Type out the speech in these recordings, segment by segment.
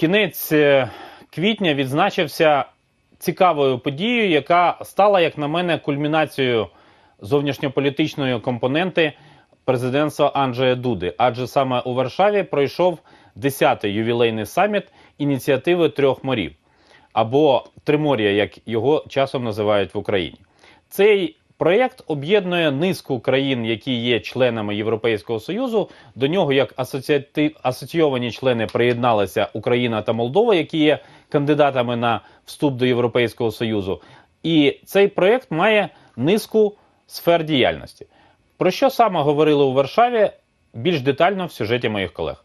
кінець е, квітня відзначився цікавою подією, яка стала, як на мене, кульмінацією зовнішньополітичної компоненти президентства Анджея Дуди. Адже саме у Варшаві пройшов 10-й ювілейний саміт ініціативи трьох морів або Тримор'я, як його часом називають в Україні. Цей проєкт об'єднує низку країн, які є членами Європейського Союзу. До нього як асоціати... асоційовані члени приєдналися Україна та Молдова, які є кандидатами на вступ до Європейського Союзу. І цей проєкт має низку сфер діяльності. Про що саме говорили у Варшаві? Більш детально в сюжеті моїх колег.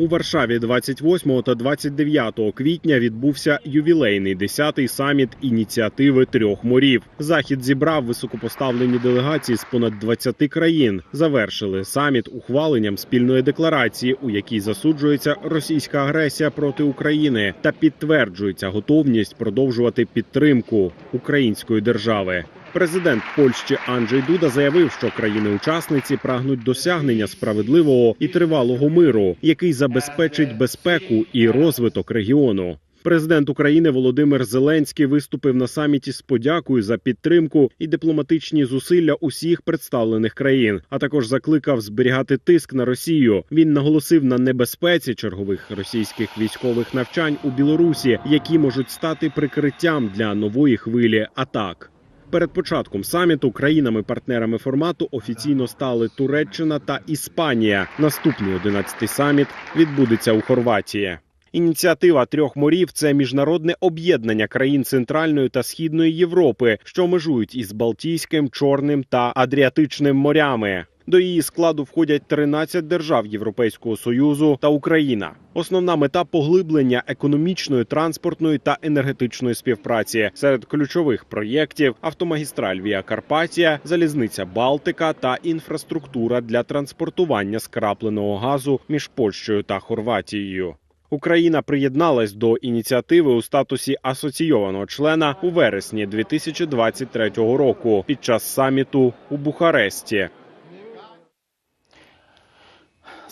У Варшаві 28 та 29 квітня відбувся ювілейний 10-й саміт ініціативи трьох морів. Захід зібрав високопоставлені делегації з понад 20 країн. Завершили саміт ухваленням спільної декларації, у якій засуджується російська агресія проти України та підтверджується готовність продовжувати підтримку української держави. Президент Польщі Анджей Дуда заявив, що країни-учасниці прагнуть досягнення справедливого і тривалого миру, який забезпечить безпеку і розвиток регіону. Президент України Володимир Зеленський виступив на саміті з подякою за підтримку і дипломатичні зусилля усіх представлених країн, а також закликав зберігати тиск на Росію. Він наголосив на небезпеці чергових російських військових навчань у Білорусі, які можуть стати прикриттям для нової хвилі атак. Перед початком саміту країнами-партнерами формату офіційно стали Туреччина та Іспанія. Наступний 11-й саміт відбудеться у Хорватії. Ініціатива трьох морів це міжнародне об'єднання країн Центральної та Східної Європи, що межують із Балтійським, Чорним та Адріатичним морями. До її складу входять 13 держав Європейського союзу та Україна. Основна мета поглиблення економічної, транспортної та енергетичної співпраці серед ключових проєктів автомагістраль Віа Карпатія, залізниця Балтика та інфраструктура для транспортування скрапленого газу між Польщею та Хорватією. Україна приєдналась до ініціативи у статусі асоційованого члена у вересні 2023 року під час саміту у Бухаресті.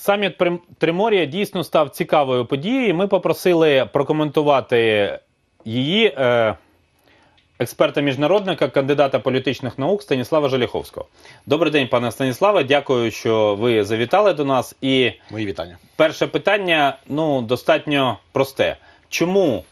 Саміт Тримор'я дійсно став цікавою подією. Ми попросили прокоментувати її е, експерта-міжнародника, кандидата політичних наук Станіслава Желяховського. Добрий день, пане Станіславе. Дякую, що ви завітали до нас. І Мої вітання. перше питання ну, достатньо просте. Чому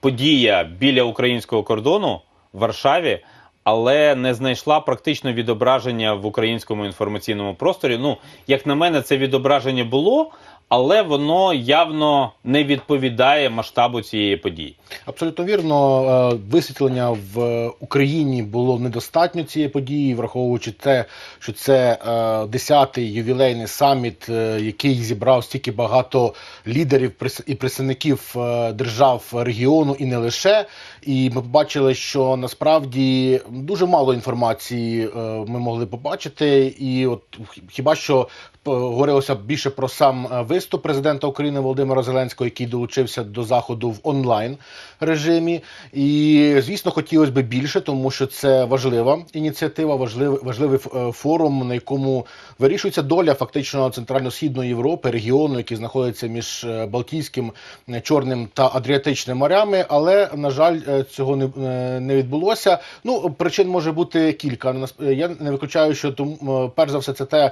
подія біля українського кордону в Варшаві, але не знайшла практично відображення в українському інформаційному просторі? Ну, як на мене, це відображення було, але воно явно не відповідає масштабу цієї події. Абсолютно вірно, е, висвітлення в Україні було недостатньо цієї події, враховуючи те, що це е, 10-й ювілейний саміт, е, який зібрав стільки багато лідерів і представників держав регіону, і не лише. І ми побачили, що насправді дуже мало інформації ми могли побачити, і от хіба що говорилося більше про сам е, виступ президента України Володимира Зеленського, який долучився до заходу в онлайн режимі. І звісно, хотілося б більше, тому що це важлива ініціатива, важливий важливий е, форум, на якому вирішується доля фактично центрально-східної Європи, регіону, який знаходиться між е, Балтійським, е, Чорним та Адріатичним морями. Але на жаль, цього не, не відбулося. Ну причин може бути кілька. Я не виключаю, що тому, перш за все, це те,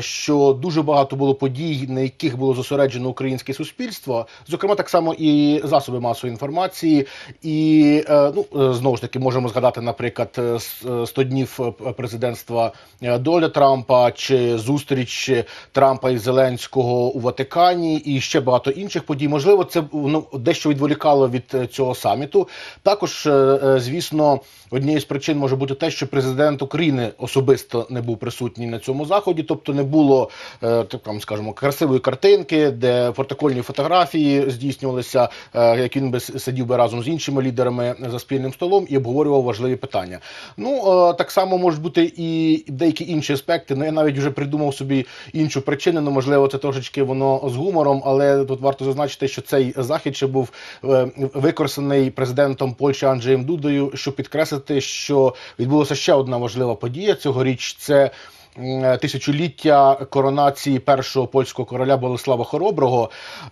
що дуже багато було подій, на яких було зосереджено українське суспільство, зокрема так само і засоби масової інформації. І е, ну е, знову ж таки можемо згадати, наприклад, е, е, 100 днів президентства Доля Трампа чи зустріч Трампа і Зеленського у Ватикані, і ще багато інших подій. Можливо, це ну, дещо відволікало від цього саміту. Також, звісно, однією з причин може бути те, що президент України особисто не був присутній на цьому заході, тобто не було так там, скажімо, красивої картинки, де протокольні фотографії здійснювалися, е, як він би сидів би разом з іншими лідерами за спільним столом і обговорював важливі питання. Ну е, так само можуть бути і деякі інші аспекти. Ну я навіть вже придумав собі іншу причину. Ну можливо, це трошечки воно з гумором, але тут варто зазначити, що цей захід ще був е, використаний президентом Польщі Анджеєм Дудою, щоб підкреслити, що відбулася ще одна важлива подія цьогоріч. Це тисячоліття коронації першого польського короля Болеслава Хороброго.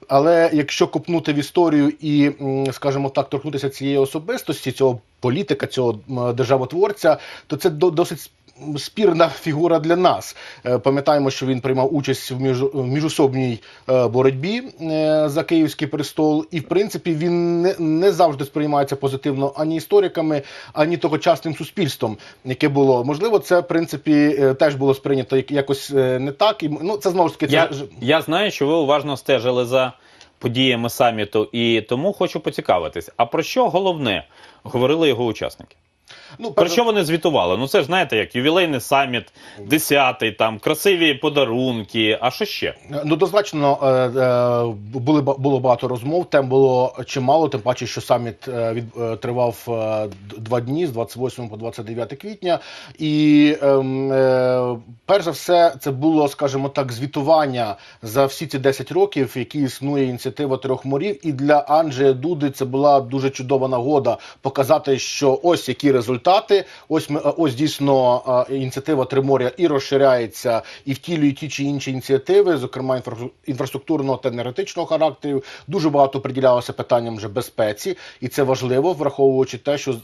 Але якщо копнути в історію і, скажімо так, торкнутися цієї особистості, цього політика, цього державотворця, то це до- досить спірна фігура для нас. Е, Пам'ятаємо, що він приймав участь в між- в міжособній е, боротьбі е, за київський престол, і в принципі він не, не завжди сприймається позитивно ані істориками, ані тогочасним суспільством, яке було. Можливо, це в принципі теж було сприйнято як- якось не так. І ну це знову ж таки Я, я знаю, що ви уважно стежили за подіями саміту, і тому хочу поцікавитись. А про що головне говорили його учасники? Ну, Про що вони звітували? Ну це ж знаєте, як ювілейний саміт, десятий, там красиві подарунки. А що ще? Ну, однозначно е, е, були було багато розмов. Тем було чимало, тим паче, що саміт е, від тривав два дні з 28 по 29 квітня. І ем, перш за все, це було, скажімо так, звітування за всі ці 10 років, які існує ініціатива трьох морів. І для Анджея Дуди це була дуже чудова нагода показати, що ось які результати. Ось ми е, ось дійсно е, ініціатива Триморя і розширяється, і втілює ті чи інші ініціативи, зокрема інфра- інфраструктурного та енергетичного характеру. Дуже багато приділялося питанням вже безпеці, і це важливо, враховуючи те, що е,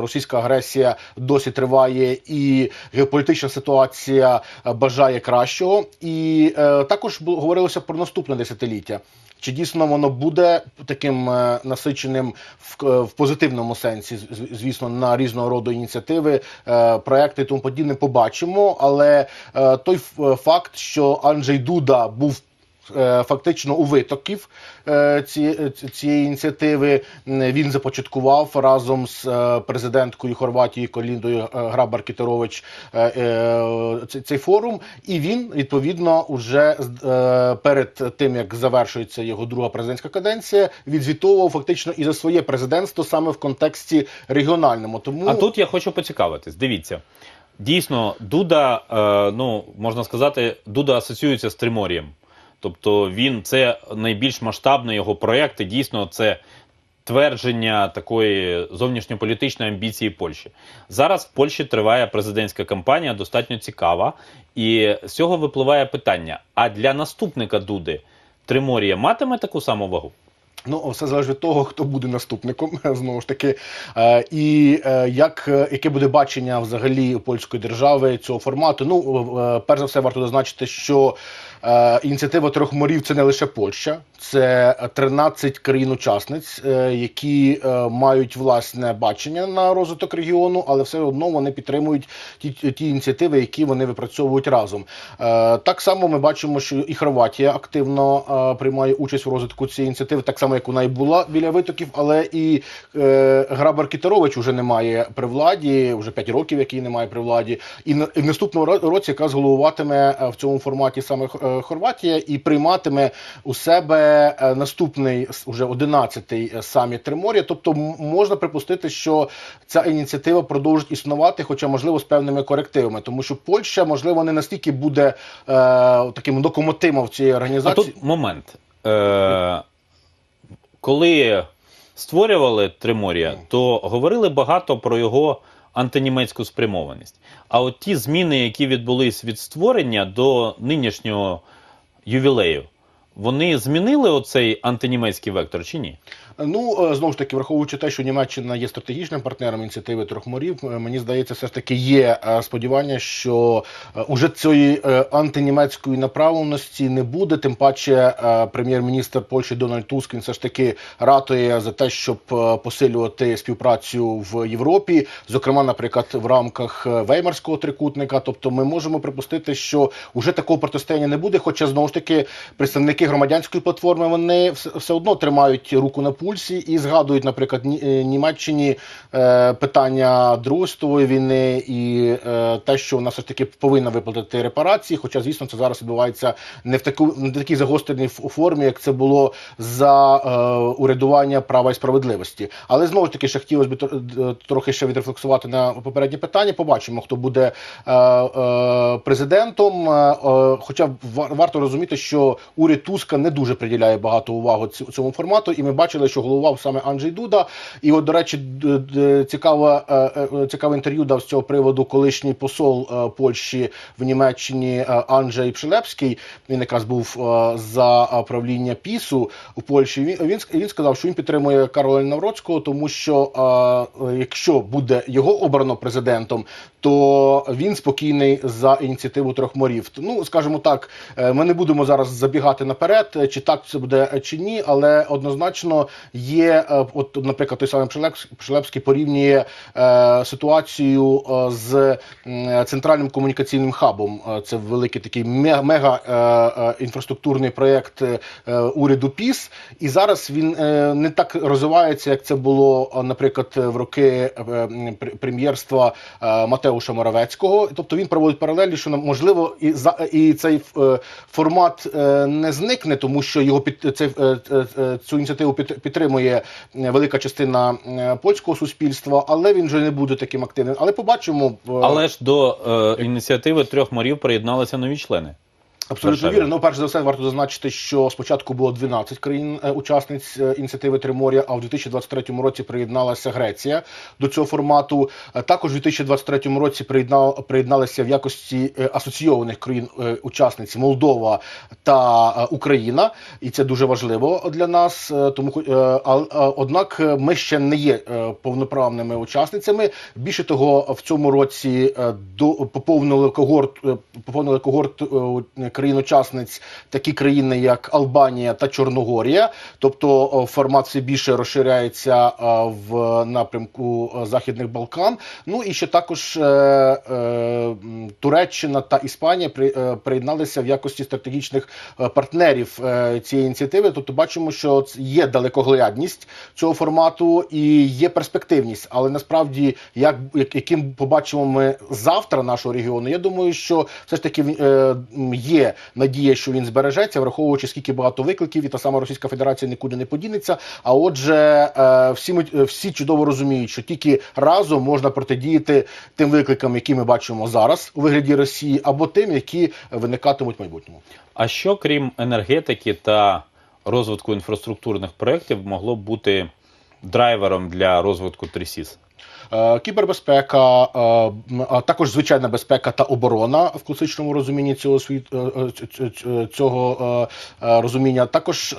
російська агресія досі триває, і геополітична ситуація бажає кращого. І також говорилося про наступне десятиліття. Чи дійсно воно буде таким насиченим в, позитивному сенсі, звісно, на різного роду ініціативи, е, проекти і тому подібне, побачимо. Але е, той факт, що Анджей Дуда був фактично у витоків е, ці, ці- цієї ініціативи, він започаткував разом з е, президенткою Хорватії Коліндою е, Грабар Кітерович е, е, цей- форум, і він відповідно уже е, перед тим як завершується його друга президентська каденція, відзвітовував фактично і за своє президентство саме в контексті регіональному. Тому А тут я хочу поцікавитись. Дивіться. Дійсно, Дуда, е, ну можна сказати, Дуда асоціюється з Тримор'ям. Тобто він це найбільш масштабний його проєкт, і дійсно це твердження такої зовнішньополітичної амбіції Польщі. Зараз в Польщі триває президентська кампанія, достатньо цікава. І з цього випливає питання: а для наступника Дуди Тримор'я матиме таку саму вагу? Ну, все залежить від того, хто буде наступником, знову ж таки, е, і е, як, е, яке буде бачення взагалі польської держави цього формату. Ну, перш за все, варто зазначити, що ініціатива трьох морів це не лише Польща, це 13 країн-учасниць, е, які е, мають власне бачення на розвиток регіону, але все одно вони підтримують ті, ті ініціативи, які вони випрацьовують разом. Е, так само ми бачимо, що і Хорватія активно приймає участь в розвитку цієї ініціативи, так само як вона і була біля витоків, але і Грабар Кітерович вже немає при владі, вже 5 років, який немає при владі. І, в наступному році якраз головуватиме в цьому форматі саме Хорватія і прийматиме у себе е, наступний уже 11-й саміт Тримор'я. Тобто можна припустити, що ця ініціатива продовжить існувати, хоча можливо з певними корективами, тому що Польща можливо не настільки буде е, таким локомотивом в цій А організації. тут момент. Е, коли створювали Тримор'я, то говорили багато про його антинімецьку спрямованість. А от ті зміни, які відбулись від створення до нинішнього ювілею, вони змінили оцей антинімецький вектор чи ні? Ну е, знову ж таки, враховуючи те, що Німеччина є стратегічним партнером ініціативи трьох морів, е, мені здається, все ж таки є е, сподівання, що уже цієї антинімецької направленості не буде. Тим паче, прем'єр-міністр Польщі Дональд Туск він все ж таки ратує за те, щоб посилювати співпрацю в Європі, зокрема, наприклад, в рамках Веймарського трикутника. Тобто, ми можемо припустити, що уже такого протистояння не буде. Хоча знову ж таки представники громадянської платформи вони все, одно тримають руку на пульсі і згадують, наприклад, е, Німеччині е, питання Другої світової війни і е, те, що вона все ж таки повинна виплатити репарації. Хоча, звісно, це зараз відбувається не в таку не в такій загостреній формі, як це було за урядування права і справедливості. Але знову ж таки, ще хотілося б трохи ще відрефлексувати на попереднє питання. Побачимо, хто буде президентом. Хоча ва- варто розуміти, що уряд Туска не дуже приділяє багато уваги цьому формату, і ми бачили, що головував саме Анджей Дуда. І от, до речі, цікаве, е, цікаве інтерв'ю дав з цього приводу колишній посол е, Польщі в Німеччині е, Анджей Пшелепський. Він якраз був за правління ПІСу у Польщі. Він, він, ск- сказав, що він підтримує Кароля Навроцького, тому що якщо буде його обрано президентом, то він спокійний за ініціативу трьох морів. Ну, скажімо так, ми не будемо зараз забігати наперед, чи так це буде чи ні, але однозначно є, е, от, наприклад, той самий Пшелепський порівнює е, ситуацію е, з центральним комунікаційним хабом. Це великий такий ме- мега інфраструктурний проєкт уряду ПІС. І зараз він не так розвивається, як це було, наприклад, в роки прем'єрства Матеуша Моравецького. Тобто він проводить паралелі, що можливо і за і цей формат не зникне, тому що його під цей цю ініціативу під- підтримує е, велика частина е, польського суспільства, але він вже не буде таким активним. Але побачимо е, Але ж до е, ініціативи трьох морів приєдналися нові члени. Абсолютно вірно. Ну, перш за все, варто зазначити, що спочатку було 12 країн-учасниць ініціативи Тримор'я, а в 2023 році приєдналася Греція до цього формату. Е, Також у 2023 році приєднал- приєдналися в якості е, асоційованих країн-учасниць Молдова та е, Україна, і це дуже важливо для нас. е, Тому е, однак е, ми ще не є е, повноправними учасницями. Більше того, в цьому році е, до поповнили когорт, е, поповнили когорт е, країн-учасниць такі країни, як Албанія та Чорногорія. Тобто формат все більше розширяється в напрямку е, Західних Балкан. Ну і ще також е, е, Туреччина та Іспанія при, приєдналися в якості стратегічних партнерів цієї ініціативи. Тобто бачимо, що є далекоглядність цього формату і є перспективність. Але насправді, як, як яким побачимо ми завтра нашого регіону, я думаю, що все ж таки м, є надія, що він збережеться, враховуючи скільки багато викликів, і та сама Російська Федерація нікуди не подінеться. А отже, е, всі е, всі чудово розуміють, що тільки разом можна протидіяти тим викликам, які ми бачимо зараз у вигляді Росії, або тим, які виникатимуть в майбутньому. А що крім енергетики та розвитку інфраструктурних проєктів могло б бути драйвером для розвитку Трісіс? Е, Кібербезпека, е, також звичайна безпека та оборона в класичному розумінні цього світ е, цього розуміння. Також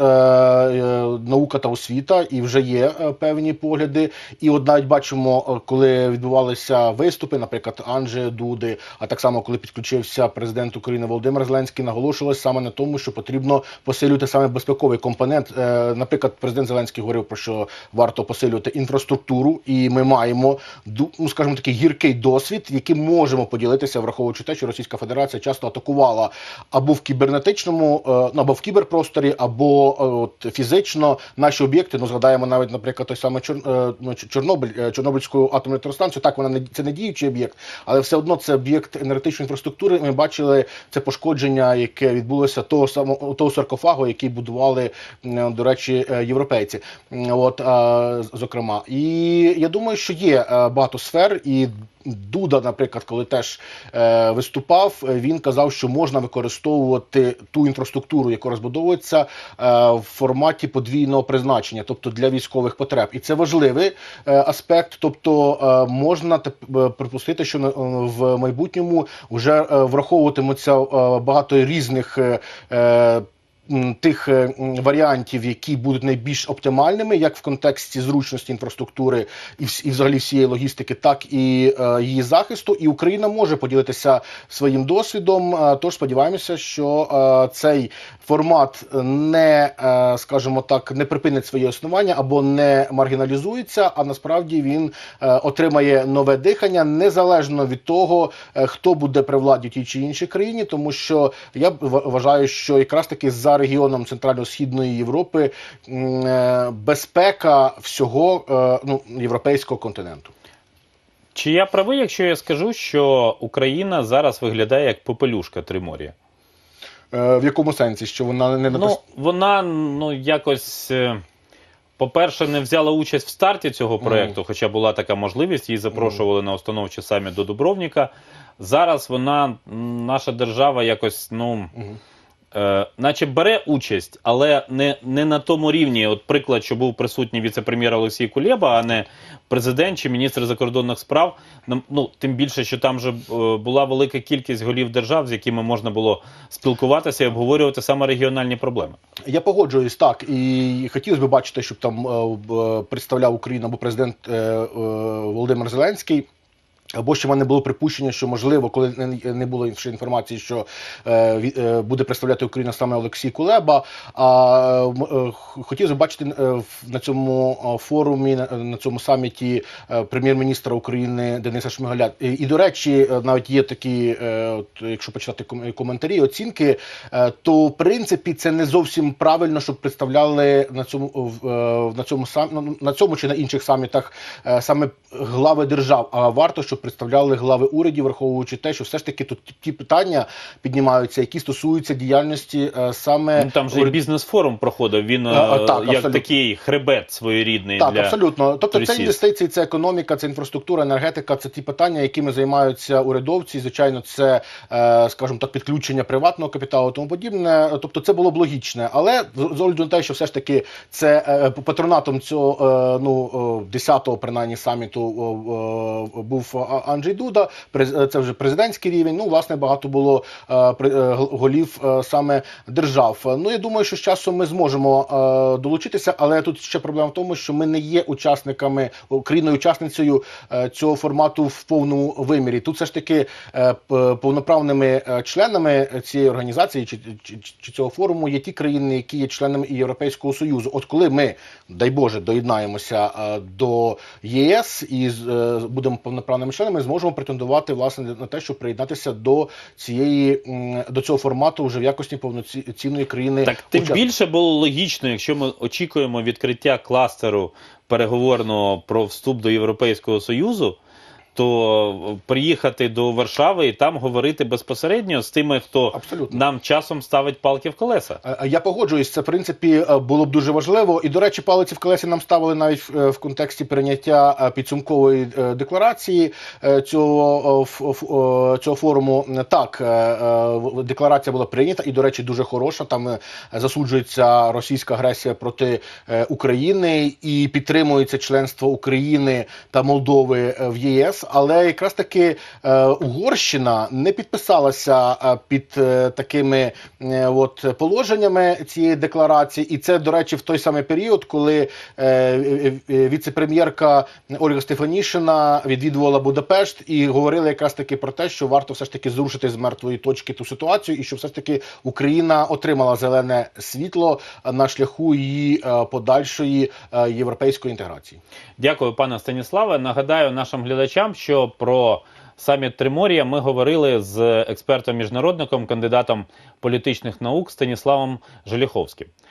наука та освіта, і вже є певні погляди. І от навіть бачимо, коли відбувалися виступи, наприклад, Анджея Дуди, а так само, коли підключився президент України Володимир Зеленський, наголошувалось саме на тому, що потрібно посилювати саме безпековий компонент. Наприклад, президент Зеленський говорив про що варто посилювати інфраструктуру, і ми маємо ду- ну, скажімо такий гіркий досвід, яким можемо поділитися, враховуючи те, що Російська Федерація часто атакувала або в кібернетичному, е, ну, або в кіберпросторі, або е, от, фізично наші об'єкти. Ну згадаємо навіть, наприклад, той самий Чор, е, ну, Чор- Чорнобиль, е, Чорнобильську атомну електростанцію. Так, вона не це не діючий об'єкт, але все одно це об'єкт енергетичної інфраструктури. Ми бачили це пошкодження, яке відбулося того самого того саркофагу, який будували, до речі, європейці. От зокрема, і я думаю, що є багато сфер і. Дуда, наприклад, коли теж е, виступав, е, він казав, що можна використовувати ту інфраструктуру, яка розбудовується е, в форматі подвійного призначення, тобто для військових потреб, і це важливий е, аспект. Тобто е, можна е, припустити, що е, в майбутньому вже е, враховуватимуться е, багато різних. Тих е, варіантів, які будуть найбільш оптимальними, як в контексті зручності інфраструктури і, і взагалі всієї логістики, так і е, її захисту. І Україна може поділитися своїм досвідом. Е, тож сподіваємося, що цей формат не, скажімо так, не припинить своє існування або не маргіналізується, а насправді він отримає нове дихання незалежно від того, хто буде при владі тій чи іншій країні, тому що я вважаю, що якраз таки за регіоном Центрально-Східної Європи е, безпека всього е, ну, європейського континенту. Чи я правий, якщо я скажу, що Україна зараз виглядає як попелюшка Тримор'я? Е, В якому сенсі, що вона не Ну, вона ну якось. По-перше, не взяла участь в старті цього проекту, хоча була така можливість, її запрошували на установчий саміт до Дубровніка. Зараз вона, наша держава, якось ну, Мгм. Е, наче бере участь, але не, не на тому рівні. От приклад, що був присутній віце-прем'єр Олексій Кулєба, а не президент чи міністр закордонних справ. Ну, тим більше, що там же е, була велика кількість голів держав, з якими можна було спілкуватися і обговорювати саме регіональні проблеми. Я погоджуюсь так, і хотілося б бачити, щоб там е, представляв Україну або президент Володимир Зеленський. Або ще в мене було припущення, що можливо, коли не- було іншої інформації, що е, е, буде представляти Україну саме Олексій Кулеба. А е, х- хотілося бачити е, на цьому е, форумі, на, цьому саміті прем'єр-міністра України Дениса Шмигаля. І, до речі, навіть є такі, от, якщо почитати ком- коментарі, оцінки, то в принципі це не зовсім правильно, щоб представляли на цьому е, на цьому сам на цьому чи на інших самітах саме глави держав. А варто, щоб представляли глави урядів, враховуючи те, що все ж таки тут ті питання піднімаються, які стосуються діяльності е, саме Ну, там же і уряд- бізнес-форум проходив. Він А, а, е, так, як абсолютно. такий хребет своєрідний Так, для абсолютно. Тобто це інвестиції, це економіка, це інфраструктура, енергетика, це ті питання, якими займаються урядовці. Звичайно, це, е, скажімо так, підключення приватного капіталу, і тому подібне. Тобто, це було б логічне. Але з з огляду на те, що все ж таки це е, патронатом цього е, ну е, 10-го, принаймні саміту е, е, був Анджей Дуда. е, Це вже президентський рівень. Ну, власне, багато було е, е, голів саме держав. Ну я думаю, що з часом ми зможемо долучитися, але тут ще проблема в тому, що ми не є учасниками країною учасницею цього формату в повному вимірі. Тут все ж таки повноправними членами цієї організації чи, чи, чи цього форуму є ті країни, які є членами і Європейського союзу. От коли ми, дай Боже, доєднаємося до ЄС і будемо повноправними членами, зможемо претендувати власне на те, щоб приєднатися до цієї до цього формату вже в якості повноцінної країни. Так тим учасника. більше було логічно, якщо ми очікуємо відкриття кластеру переговорного про вступ до Європейського Союзу, то приїхати до Варшави і там говорити безпосередньо з тими, хто Абсолютно. нам часом ставить палки в колеса. Е, Я погоджуюсь, це в принципі е, було б дуже важливо. І до речі, палиці в колесі нам ставили навіть в, е, контексті прийняття е, підсумкової е, декларації е, цього, е, е, цього форуму. Так, е, е, в- декларація була прийнята, і до речі, дуже хороша. Там е, засуджується російська агресія проти е, України і підтримується членство України та Молдови е, в ЄС. Але якраз таки е, Угорщина не підписалася е, під е, такими от положеннями цієї декларації, і це, до речі, в той самий період, коли віце-прем'єрка Ольга Стефанішина відвідувала Будапешт і говорила якраз таки про те, що варто все ж таки зрушити з мертвої точки ту ситуацію, і що все ж таки Україна отримала зелене світло на шляху її подальшої європейської інтеграції. Дякую, пане Станіславе. Нагадаю нашим глядачам, що про саміт Тримор'я ми говорили з експертом-міжнародником, кандидатом політичних наук Станіславом Желіховським.